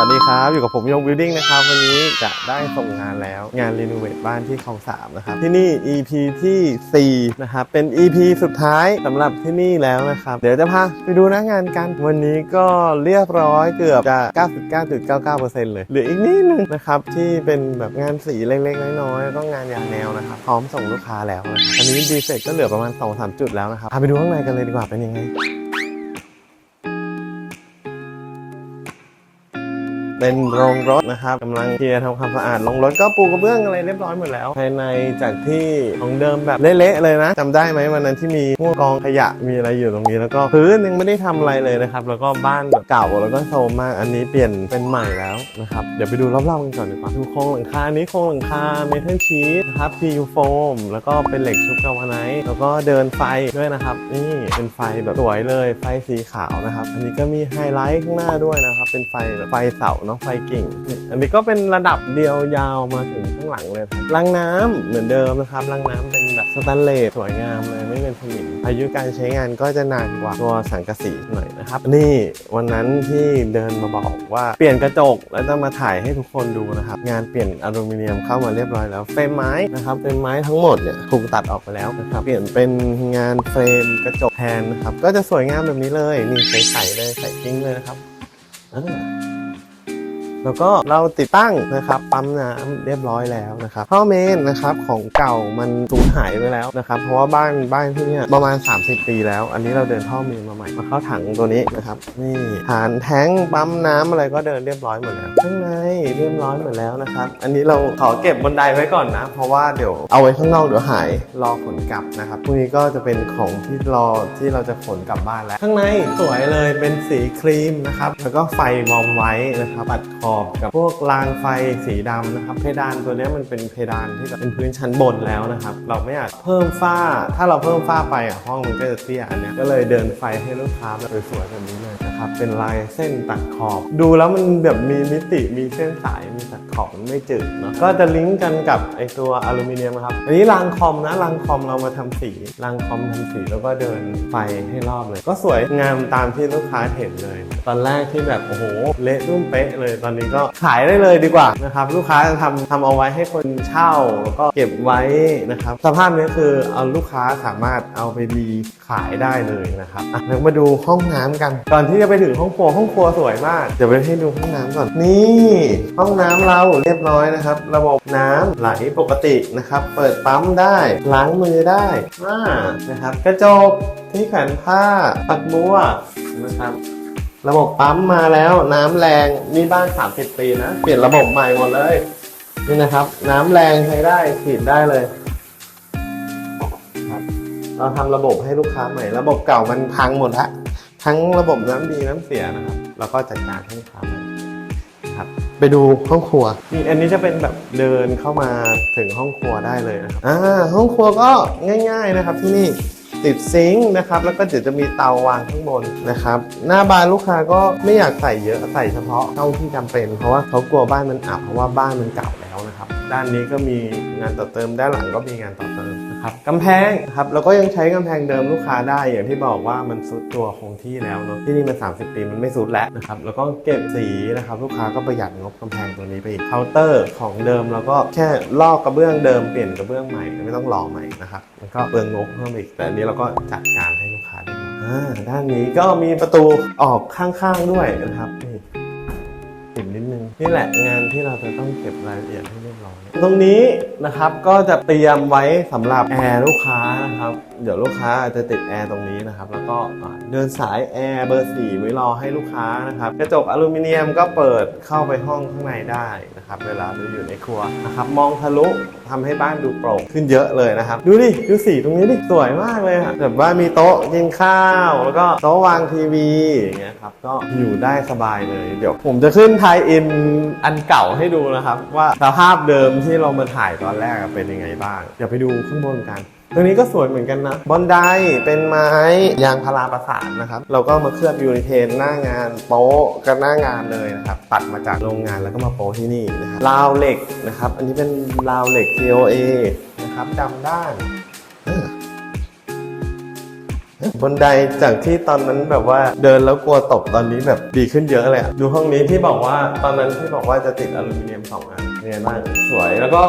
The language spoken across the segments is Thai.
วัสดีครับ อยู่กับผมยงบิวดิ้งนะครับ วันนี้จะได้ส่งงานแล้วงานรีโนเวทบ้านที่คลองสามนะครับ ที่นี่ EP ที่ 4 นะครับ เป็น EP สุดท้ายสำหรับที่นี่แล้วนะครับ เดี๋ยวจะพาไปดูหน้างานกัน วันนี้ก็เรียบร้อยเกือบจะ 99.99%เลยเหลืออีกนิดนึงนะครับที่เป็นแบบงานสีเล็กๆน้อยๆแล้วก็งานยางแนวนะครับพร้อมส่งลูกค้าแล้วนะครับอันนี้ดีเฟกก็เหลือประมาณ2-3จุดแล้วนะครับพาไปดูข้างในกันเลยดีกว่าเป็นยังไง เป็นโรงรถนะครับกำลังเคลียร์ทำความสะอาดโรงรถก็ปูกระเบื้องอะไรเรียบร้อยหมดแล้ว ภายในจากที่ของเดิมแบบเละๆเลยนะจำได้ไหมวันนั้นที่มีพวกกองขยะมีอะไรอยู่ตรงนี้ แล้วก็พื้นยังไม่ได้ทำอะไรเลยนะครับแล้วก็บ้านแบบเก่าแล้วก็โซมมากอันนี้เปลี่ยนเป็นใหม่แล้วนะครับเดี๋ยวไปดูรอบๆกันก่อนดีกว่าดูโครงหลังคาอันนี้โครงหลังคาเมทัลชีสนะครับ PU foam แล้วก็เป็นเหล็กชุบกาวไนท์แล้วก็เดินไฟด้วยนะครับ นี่เป็นไฟแบบสวยเลยไฟสีขาวนะครับ อันนี้ก็มีไฮไลท์ข้างหน้าด้วยนะครับ เป็นไฟแบบไฟเสาเนาะไฟกิ่ง อันนี้ก็เป็นระดับเดียวยาวมาถึงข้างหลังเลยครับรางน้ำเหมือนเดิมนะครับรางน้ำเป็นแบบสแตนเลสสวยงามเลยไม่เป็นสนิมอายุการใช้งานก็จะนานกว่าตัวสังกะสีหน่อยนะครับ นี่วันนั้นที่เดินมาบอกว่าเปลี่ยนกระจกแล้วจะมาถ่ายให้ทุกคนดูนะครับงานเปลี่ยนอลูมิเนียมเข้ามาเรียบร้อยแล้วเฟรมไม้นะครับเฟรมไม้ทั้งหมดเนี่ยถูกตัดออกไปแล้วนะครับเปลี่ยนเป็นงานเฟรมกระจกแทนนะครับก็จะสวยงามแบบนี้เลยนี่ใสๆเลยใส่กิ้งเลยนะครับอ่า แล้วก็เราติดตั้งนะครับปั๊มน้ำเรียบร้อยแล้วนะครับท่อเมนนะครับของเก่ามันสูญหายไปแล้วนะครับเพราะว่าบ้านบ้านที่เนี่ยประมาณ 30 ปีแล้ว อันนี้เราเดินท่อเมนมาใหม่มาเข้าถังตัวนี้นะครับนี่ฐานแท้งปั๊มน้ำอะไรก็เดินเรียบร้อยหมดแล้วข้างในเรียบร้อยหมดแล้วนะครับ อันนี้เราขอเก็บบนไดไว้ก่อนนะ เพราะว่าเดี๋ยวเอาไว้ข้างนอกเดี๋ยวหายรอขนกลับนะครับพวกนี้ก็จะเป็นของที่รอที่เราจะขนกลับบ้านแล้ว ข้างในสวยเลยเป็นสีครีมนะครับแล้วก็ไฟวอมไว้นะครับปัดขอบกับพวกรางไฟสีดำนะครับ เพดานตัวนี้มันเป็นเพดานที่แบบเป็นพื้นชั้นบนแล้วนะครับ เราไม่อยากเพิ่มฝ้า ถ้าเราเพิ่มฝ้าไปอะห้องมันก็จะเตี้ยอันนี้ก็เลยเดินไฟให้ลูกค้าแบบสวยๆแบบนี้เลยนะครับ เป็นลายเส้นตัดขอบ ดูแล้วมันแบบมีมิติมีเส้นสายมีตัดขอบมันไม่จืดเนาะก็จะลิงก์กันกับไอตัวอลูมิเนียมนะครับอันนี้รางคอมนะรางคอมเรามาทำสีรางคอมทำสีแล้วก็เดินไฟให้รอบเลย ก็สวยงามตามที่ลูกค้าเห็นเลย ตอนแรกที่แบบโอ้โหเละรุ่มเป๊ะเลยตอนนี้ก็ขายได้เลยดีกว่านะครับลูกค้าจะทำทำเอาไว้ให้คนเช่าแล้วก็เก็บไว้นะครับสภาพนี้คือเอาลูกค้าสามารถเอาไปรีขายได้เลยนะครับอะเรามาดูห้องน้ำกัน ก่อนที่จะไปถึงห้องครัวห้องครัวสวยมากเดี๋ยวไปให้ดูห้องน้ำก่อนนี่ ห้องน้ำเราเรียบร้อยนะครับ ระบบน้ำไหลปกตินะครับ เปิดปั๊มได้ล้างมือได้อ่านะครับกระจกที่แขวนผ้าปัดบัวนะครับ ระบบปั๊มมาแล้วน้ำแรงนี่บ้าน 30 ปีนะเปลี่ยนระบบใหม่หมดเลย นี่นะครับ น้ำแรงใช้ได้ฉีดได้เลยเราทำระบบให้ลูกค้าใหม่ ระบบเก่ามันพังหมดละทั้งระบบน้ำดีน้ำเสียนะครับ แล้วก็จัดการให้ลูกค้าใหม่ครับ ไปดูห้องครัวนี่อันนี้จะเป็นแบบเดินเข้ามาถึงห้องครัวได้เลยนะครับอ่าห้องครัวก็ง่าย ๆนะครับที่นี่ ติดซิงค์นะครับแล้วก็เดี๋ยวจะมีเตาวางข้างบนนะครับหน้าบานลูกค้าก็ไม่อยากใส่เยอะใส่เฉพาะเท่าที่จำเป็น เพราะว่าเขากลัวบ้านมันอับเพราะว่าบ้านมันเก่าแล้วนะครับด้านนี้ก็มีงานต่อเติมด้านหลังก็มีงานต่อเติม นะครับกำแพงครับแล้วก็ยังใช้กำแพงเดิมลูกค้าได้ อย่างที่บอกว่ามันซุดตัวคงที่แล้วเนาะที่นี่มัน 30 ปีมันไม่ซุดแล้วนะครับแล้วก็เก็บสีนะครับลูกค้าก็ประหยัดงบกำแพงตัวนี้ไปอีกเคาน์เตอร์ของเดิมแล้วก็แค่ลอกกระเบื้องเดิมเปลี่ยนกระเบื้องใหม่ไม่ต้องหล่อใหม่นะครับมันก็เปลืองงบเพิ่มอีกแต่อันนี้เราก็จัดการให้ลูกค้าได้ด้านนี้ก็มีประตูออกข้างๆด้วยนะครับนี่ นี่แหละงานที่เราจะต้องเก็บรายละเอียดให้เรียบร้อย ตรงนี้นะครับก็จะเตรียมไว้สำหรับแอร์ลูกค้านะครับ เดี๋ยวลูกค้าอาจจะติดแอร์ตรงนี้นะครับ แล้วก็เดินสายแอร์เบอร์สี่ไว้รอให้ลูกค้านะครับกระจกอลูมิเนียมก็เปิดเข้าไปห้องข้างในได้นะครับ เวลาเราอยู่ในครัวนะครับ มองทะลุทำให้บ้านดูโปร่งขึ้นเยอะเลยนะครับ ดูดิดูสีตรงนี้ดิสวยมากเลยอะแบบว่ามีโต๊ะกินข้าว แล้วก็โต๊ะวางทีวีอย่างเงี้ยครับก็อยู่ได้สบายเลย เดี๋ยวผมจะขึ้นไทยอินอันเก่าให้ดูนะครับ ว่าสภาพเดิมที่เรามาถ่ายตอนแรกเป็นยังไงบ้างเดี๋ยวไปดูข้างบนกันตรงนี้ก็สวยเหมือนกันนะ บอนไดเป็นไม้ยางพาราประสานนะครับ เราก็มาเคลือบยูนิเทนหน้างานโป๊ะกับหน้างานเลยนะครับ ตัดมาจากโรงงานแล้วก็มาโป๊ะที่นี่นะครับราวเหล็กนะครับ อันนี้เป็นราวเหล็ก COA นะครับดำด้าน บนไดจากที่ตอนนั้นแบบว่าเดินแล้วกลัวตกตอนนี้แบบดีขึ้นเยอะเลยอะดูห้องนี้ที่บอกว่าตอนนั้นที่บอกว่าจะติดอลูมิเนียมสองอันเนี่ยมากสวยแล้วก็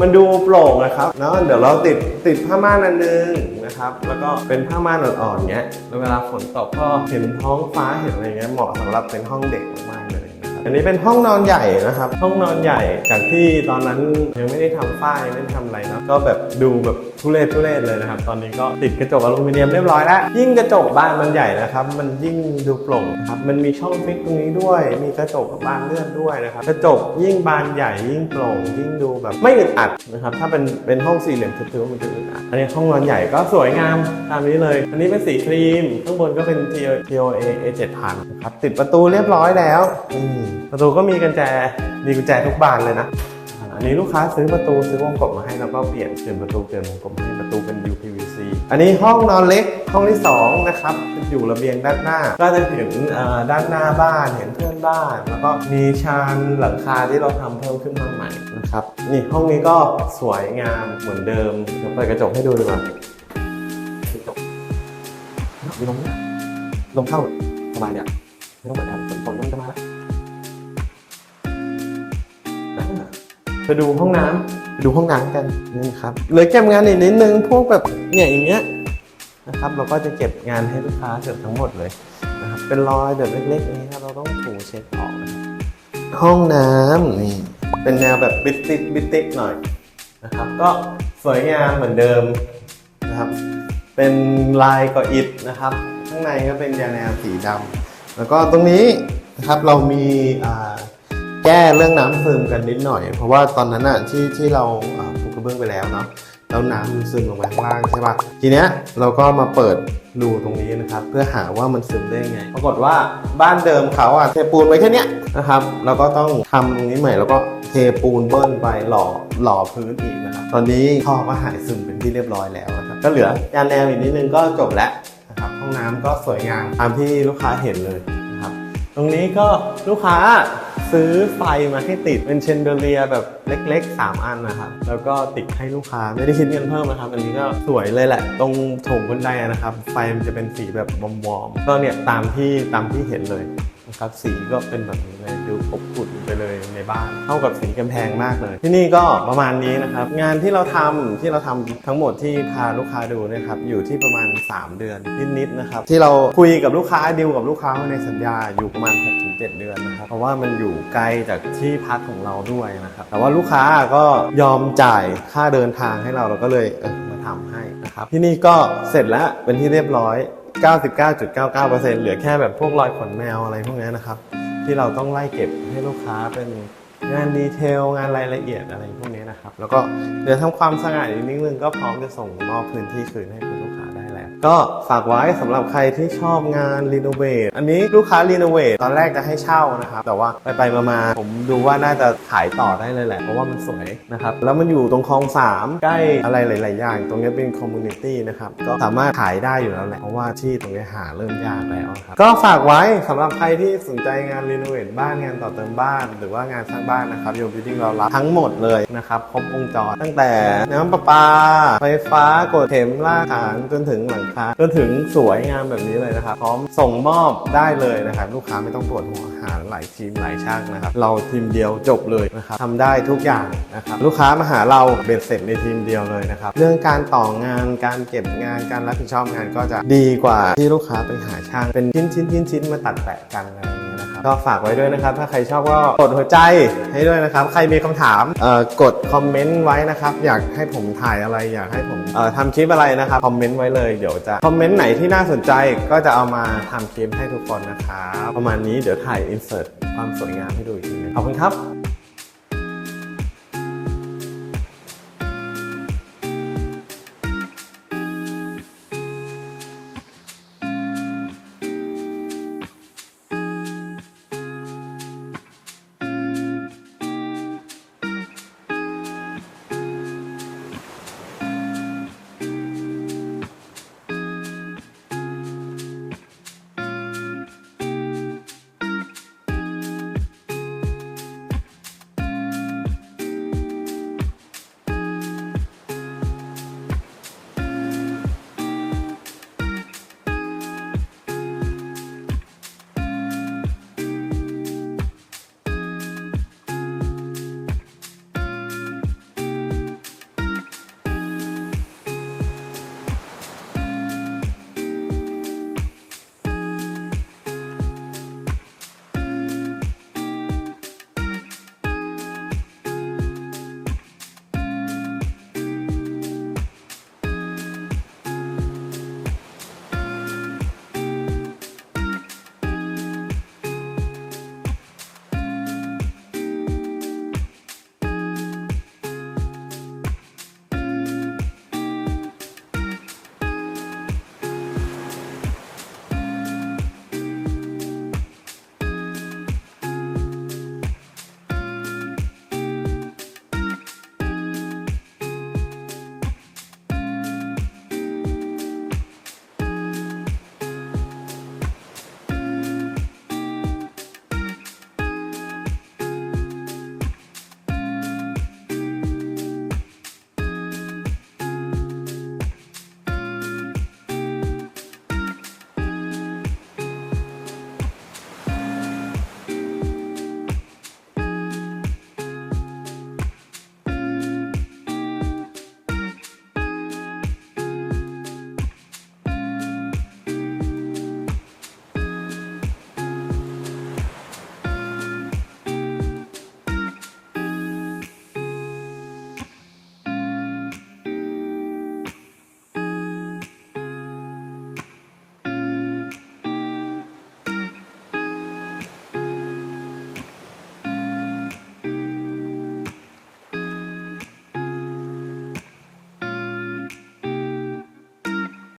มันดูโปร่งนะครับเนาะเดี๋ยวเราติดติดผ้าม่านอันนึงนะครับ แล้วก็เป็นผ้าม่านอ่อนๆเงี้ยแล้วเวลาฝนตกก็เห็นท้องฟ้าเห็นอะไรเงี้ยเหมาะสำหรับเป็นห้องเด็กมากๆเลยนะครับอันนี้เป็นห้องนอนใหญ่นะครับ ห้องนอนใหญ่จากที่ตอนนั้นยังไม่ได้ทำฝ้ายไม่ได้ทำอะไรเนะก็แบบดูแบบ ทุเรศทุเรศเลยนะครับ ตอนนี้ก็ติดกระจกอลูมิเนียมเรียบร้อยแล้ว ยิ่งกระจกบ้านมันใหญ่นะครับ มันยิ่งดูโปร่งครับ มันมีช่องฟิกตรงนี้ด้วย มีกระจกบานเลื่อนด้วยนะครับ กระจกยิ่งบานใหญ่ยิ่งโปร่งยิ่งดูแบบไม่อึดอัดนะครับ ถ้าเป็นเป็นห้องสี่เหลี่ยมทึบๆมันจะอึดอัด อันนี้ห้องนอนใหญ่ก็สวยงามตามนี้เลย อันนี้เป็นสีครีม ข้างบนก็เป็น TOA A7000 นะครับ ติดประตูเรียบร้อยแล้ว ประตูก็มีกุญแจ มีกุญแจทุกบานเลยนะ อันนี้ลูกค้าซื้อประตูซื้อวงกบมาให้แล้วก็เปลี่ยนเปลี่ยนประตูเปลี่ยนวงกบให้ประตูเป็น UPVC อันนี้ห้องนอนเล็กห้องที่สองนะครับอยู่ระเบียงด้านหน้า ก็จะเห็นด้านหน้าบ้านเห็นเพื่อนบ้าน แล้วก็มีชานหลังคาที่เราทำเพิ่มขึ้นมาใหม่นะครับนี่ห้องนี้ก็สวยงามเหมือนเดิมเดี๋ยวเปิดกระจกให้ดูดีกว่ามีลมเนี่ยลมเข้าสบายเนี่ยไม่ต้องเปิดแอร์ฝนฝนมันจะมาแล้ว ไปดูห้องน้ำไปดูห้องน้ำกันนี่ครับเหลยเก็บงานอีกนิดนึงพวกแบบเนี่ยอย่างเงี้ยนะครับ เราก็จะเก็บงานให้ลูกค้าเกือบทั้งหมดเลยนะครับเป็นรอยแบบเล็กๆนี้ครับเราต้องถูเช็ดออกนะครับห้องน้ำนี่เป็นแนวแบบบิตติกบิตติกหน่อยนะครับ ก็สวยงามเหมือนเดิมนะครับ เป็นลายกออิฐนะครับ ข้างในก็เป็นยาแนวสีดำแล้วก็ตรงนี้นะครับเรามีอ่า แก้เรื่องน้ำซึมกันนิดหน่อย เพราะว่าตอนนั้นอะที่ที่เราปูกระเบื้องไปแล้วเนาะแล้วน้ำมันซึมลงไปข้างล่างใช่ปะทีเนี้ยเราก็มาเปิดรูตรงนี้นะครับ เพื่อหาว่ามันซึมได้ไง ปรากฏว่าบ้านเดิมเขาอะเทปูนไว้แค่เนี้ยนะครับเราก็ต้องทำตรงนี้ใหม่แล้วก็เทปูนเบิ้ลไปหล่อหล่อพื้นอีกนะครับ ตอนนี้ท่อก็หายซึมเป็นที่เรียบร้อยแล้วนะครับก็เหลือยานแนวอีกนิดนึงก็จบแล้วนะครับห้องน้ำก็สวยงามตามที่ลูกค้าเห็นเลยนะครับ ตรงนี้ก็ลูกค้า ซื้อไฟมาให้ติดเป็นเชนเดอเลียแบบเล็ก ๆ 3 อันนะครับ แล้วก็ติดให้ลูกค้าไม่ได้คิดเงินเพิ่มนะครับ อันนี้ก็สวยเลยแหละ ตรงโถงบันไดนะครับ ไฟมันจะเป็นสีแบบวอมๆก็เนี่ยตามที่ตามที่เห็นเลย นะครับสีก็เป็นแบบนี้เลยดูอบอุ่นไปเลยในบ้านเข้ากับสีกำแพงมากเลย ที่นี่ก็ประมาณนี้นะครับ งานที่เราทำที่เราทำทั้งหมดที่พาลูกค้าดูนะครับอยู่ที่ประมาณ 3 เดือนนิดๆนะครับที่เราคุยกับลูกค้าดีลกับลูกค้าในสัญญาอยู่ประมาณ 6-7 เดือนนะครับเพราะว่ามันอยู่ไกลจากที่พักของเราด้วยนะครับแต่ว่าลูกค้าก็ยอมจ่ายค่าเดินทางให้เราเราก็เลยเออมาทำให้นะครับที่นี่ก็เสร็จแล้วเป็นที่เรียบร้อย 99.99%เหลือแค่แบบพวกรอยขนแมวอะไรพวกนี้นะครับ ที่เราต้องไล่เก็บให้ลูกค้าเป็นงานดีเทลงานรายละเอียดอะไรพวกนี้นะครับ แล้วก็เดี๋ยวทำความสะอาดอีกนิดนึงก็พร้อมจะส่งมอบพื้นที่คืนให้คุณ ก็ฝากไว้สำหรับใครที่ชอบงานรีโนเวทอันนี้ลูกค้ารีโนเวทตอนแรกจะให้เช่านะครับ แต่ว่าไปไปๆมาๆผมดูว่าน่าจะขายต่อได้เลยแหละ เพราะว่ามันสวยนะครับ แล้วมันอยู่ตรงคลองสามใกล้อะไรหลาย ๆ อย่าง ตรงนี้เป็นคอมมูนิตี้นะครับ ก็สามารถขายได้อยู่แล้วแหละ เพราะว่าที่ตรงนี้หาเริ่มยากแล้วครับ ก็ฝากไว้สำหรับใครที่สนใจงานรีโนเวทบ้านงานต่อเติมบ้าน หรือว่างานสร้างบ้านนะครับโยมบิวติ้งเรารับทั้งหมดเลยนะครับครบวงจรตั้งแต่น้ำประปา ไฟฟ้ากดเข็มลากฐานจนถึงหลังคาจนถึงสวยงามแบบนี้เลยนะครับ พร้อมส่งมอบได้เลยนะครับ ลูกค้าไม่ต้องปวดหัวหาหลายทีมหลายช่างนะครับ เราทีมเดียวจบเลยนะครับทำได้ทุกอย่างนะครับลูกค้ามาหาเราเบ็ดเสร็จในทีมเดียวเลยนะครับ เรื่องการต่องานการเก็บงานการรับผิดชอบงานก็จะดีกว่าที่ลูกค้าไปหาช่างเป็นชิ้นชิ้นชิ้นชิ้นมาตัดแปะกันนะ นะครับก็ฝากไว้ด้วยนะครับ ถ้าใครชอบก็กดหัวใจให้ด้วยนะครับ ใครมีคำถามกดคอมเมนต์ไว้นะครับ อยากให้ผมถ่ายอะไรอยากให้ผมเอ่อทำคลิปอะไรนะครับคอมเมนต์ไว้เลยเดี๋ยวจะคอมเมนต์ไหนที่น่าสนใจก็จะเอามาทำคลิปให้ทุกคนนะครับประมาณนี้เดี๋ยวถ่ายอินเสิร์ตความสวยงามให้ดูอีกทีหนึงขอบคุณครับ